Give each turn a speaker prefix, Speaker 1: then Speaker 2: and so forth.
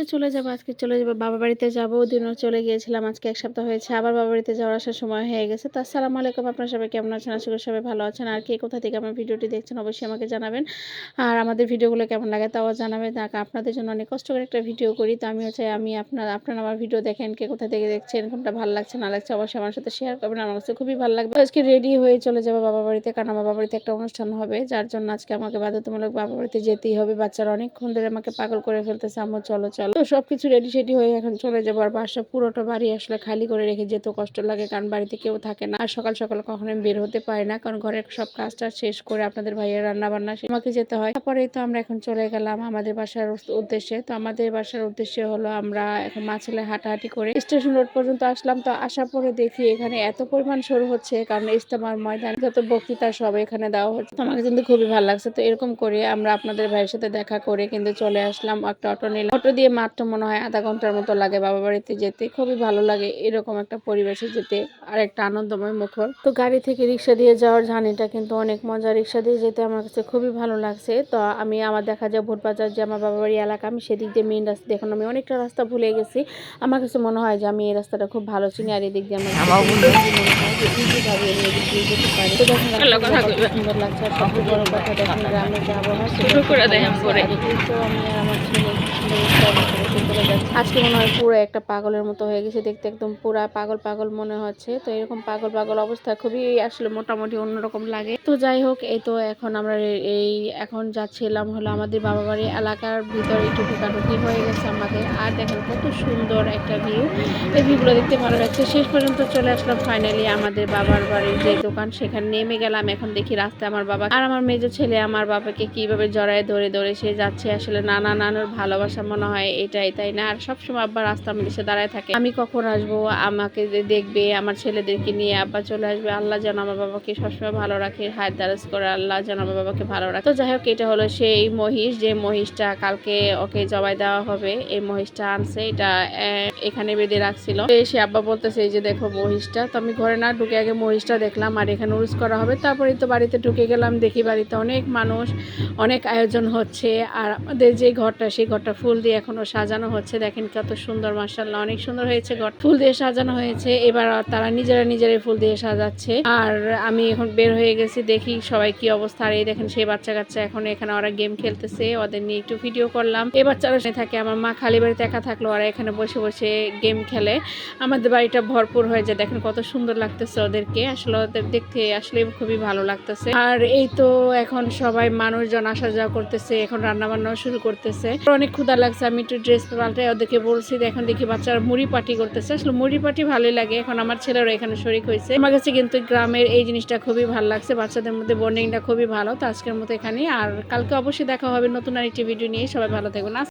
Speaker 1: আজকে চলে যাব, আজকে চলে যাব বাবা বাড়িতে যাব দিনও চলে গিয়েছিলাম, আজকে এক সপ্তাহ হয়েছে, আবার বাবা বাড়িতে যাওয়ার আসার সময় হয়ে গেছে। তো আসসালামু আলাইকুম, আপনারা সবাই কেমন আছেন? আশা করি সবাই ভালো আছেন। আর কে কোথা থেকে আমার ভিডিওটি দেখছেন, অবশ্যই আমাকে জানাবেন। আর আমাদের ভিডিওগুলো কেমন লাগে তাও জানাবেন। আপনাদের জন্য অনেক কষ্ট করে একটা ভিডিও করি, তো আমি হচ্ছে আমি আপনার, আপনারা আমার ভিডিও দেখেন, কে কোথা থেকে দেখছেন, কোনটা ভালো লাগছে, না লাগছে, অবশ্যই আমার সাথে শেয়ার করবেন। আমার কাছে খুবই ভালো লাগবে। আজকে রেডি হয়ে চলে যাব বাবা বাড়িতে, কারণ আমার বাবা বাড়িতে একটা অনুষ্ঠান হবে, যার জন্য আজকে আমাকে বাধ্যতামূলক বাবা বাড়িতে যেতেই হবে। বাচ্চারা অনেকক্ষণ ধরে আমাকে পাগল করে ফেলতেছে, আম্মু, চলো চলো। তো সবকিছু রেডি সেডি হয়ে এখন চলে যাব। আর বাসা পুরোটা বাড়ি আসলে খালি করে রেখে যেত কষ্ট লাগে, কারণ বাড়িতে কেউ থাকে না। আর সকাল সকাল কখনো বের হতে পারি না, কারণ ঘরের সব কাজটা শেষ করে আপনাদের ভাইয়ের রান্না বান্না আমাকে যেতে হয়। তারপরেই তো আমরা এখন চলে গেলাম আমাদের বাসার উদ্দেশ্যে। তো আমাদের বাসার উদ্দেশ্যে হলো আমরা এখন মা ছেলে হাঁটাহাঁটি করে স্টেশন রোড পর্যন্ত আসলাম। তো আসার পরে দেখি এখানে এত পরিমাণ শুরু হচ্ছে, কারণ ইস্তেমার ময়দান যত বক্তৃতা সব এখানে দেওয়া হচ্ছে। তো আমাকে কিন্তু খুবই ভালো লাগছে। তো এরকম করে আমরা আপনাদের ভাইয়ের সাথে দেখা করে কিন্তু চলে আসলাম একটা অটো নিলাম। অটো দিয়ে মাত্র মনে হয় আধা ঘণ্টার মতো লাগে বাবা বাড়িতে যেতে। খুবই ভালো লাগে এরকম একটা পরিবেশে যেতে আর একটা আনন্দময় মুখর। তো গাড়ি থেকে রিক্সা দিয়ে যাওয়ার জার্নিটা কিন্তু অনেক মজা রিক্সা দিয়ে যেতে আমার কাছে খুবই ভালো লাগছে। তো আমি আমার দেখা যায় ভোট বাজার যে আমার বাবা বাড়ি এলাকা আমি সেদিক দিয়ে মেন রাস্তা দেখুন আমি অনেকটা রাস্তা ভুলে গেছি। আমার কাছে মনে হয় যে আমি এই রাস্তাটা খুব ভালো চিনি আর এদিক দিয়ে আমার সুন্দর লাগছে আর সবচেয়ে বড় কথা দেখেন গ্রামের যে আবহাওয়া সেটা আমি আর আমার ছেলে আজকে মনে হয় পুরো একটা পাগলের মতো হয়ে গেছে। দেখতে একদম পুরা পাগল পাগল মনে হচ্ছে। তো এরকম পাগল পাগল অবস্থা খুবই আসলে মোটামুটি অন্যরকম লাগে। তো যাই হোক, এই তো এখন আমরা এই এখন যাচ্ছিলাম হলো আমাদের বাবা বাড়ি এলাকার ভিতরে একটু ঢুকাঢুকি হয়ে গেছে আমাদের। আর দেখেন কত সুন্দর একটা ভিউ এই ভিউগুলো দেখতে ভালো লাগছে। শেষ পর্যন্ত চলে আসলাম ফাইনালি আমাদের বাবার বাড়ির যে দোকান, সেখানে নেমে গেলাম। এখন দেখি রাস্তায় আমার বাবা আর আমার মেজো ছেলে আমার বাবাকে কীভাবে জড়ায় ধরে ধরে সে যাচ্ছে। আসলে নানা নানুর ভালোবাসা মনে হয় এটাই তাই না? আর সবসময় আব্বা রাস্তার মধ্যে সে দাঁড়ায় থাকে। আমি কখন আসব? আমাকে দেখবে, আমার ছেলেদেরকে নিয়ে আব্বা চলে আসবে। আল্লাহ যেন আমার বাবাকে সবসময় ভালো রাখে, হাত দারাজ করে আল্লাহ যেন আমার বাবাকে ভালো রাখে। তো যাই হোক, এটা হলো সেই মহিষ, যে মহিষটা কালকে ওকে জবাই দেওয়া হবে। এই মহিষটা আনছে, এটা এখানে বেঁধে রাখছিল। তো এসে আব্বা বলতেছে, এই যে দেখো মহিষটা। তো আমি ঘরে না ঢুকে আগে মহিষটা দেখলাম, আর এখানে উরুস করা হবে। তারপরে তো বাড়িতে ঢুকে গেলাম, দেখি বাড়িতে অনেক মানুষ, অনেক আয়োজন হচ্ছে। আর আমাদের যে ঘরটা, সেই ঘরটা ফুল দিয়ে এখনও সাজানো হচ্ছে। দেখেন কত সুন্দর মার্শাল্লাহ অনেক সুন্দর হয়েছে। ঘর ফুল দিয়ে সাজানো হয়েছে। এবার তারা নিজেরা নিজেরাই ফুল দিয়ে সাজাচ্ছে। আর আমি এখন বের হয়ে গেছি, দেখি সবাই কি অবস্থা। আর এই দেখেন সেই বাচ্চা কাচ্চা এখন এখানে ওরা গেম খেলতেছে, ওদের নিয়ে একটু ভিডিও করলাম। এই বাচ্চারা থাকে, আমার মা খালি বাড়িতে একা থাকল, ওরা এখানে বসে বসে গেম খেলে। আমাদের বাড়িটা ভরপুর হয়ে যায় দেখেন কত সুন্দর লাগতেছে ওদেরকে। আসলে ওদের দেখতে আসলে খুবই ভালো লাগতেছে। আর এই তো এখন সবাই মানুষজন আসা যাওয়া করতেছে, এখন রান্না বান্নাও শুরু করতেছে। অনেক ক্ষুধা লাগছে, আমি একটু ড্রেস পাল্টে ওদেরকে বলছি এখন দেখি বাচ্চারা মুড়ি পার্টি করতেছে। আসলে মুড়ি পার্টি ভালোই লাগে। এখন আমার ছেলেরা এখানে শরিক হয়েছে। আমার কাছে কিন্তু গ্রামের এই জিনিসটা খুবই ভালো লাগছে। বাচ্চাদের মধ্যে বন্ডিংটা খুবই ভালো। তো আজকের মতো এখানে আর কালকে অবশ্যই দেখা হবে নতুন আর একটি ভিডিও নিয়ে। সবাই ভালো থাকবেন।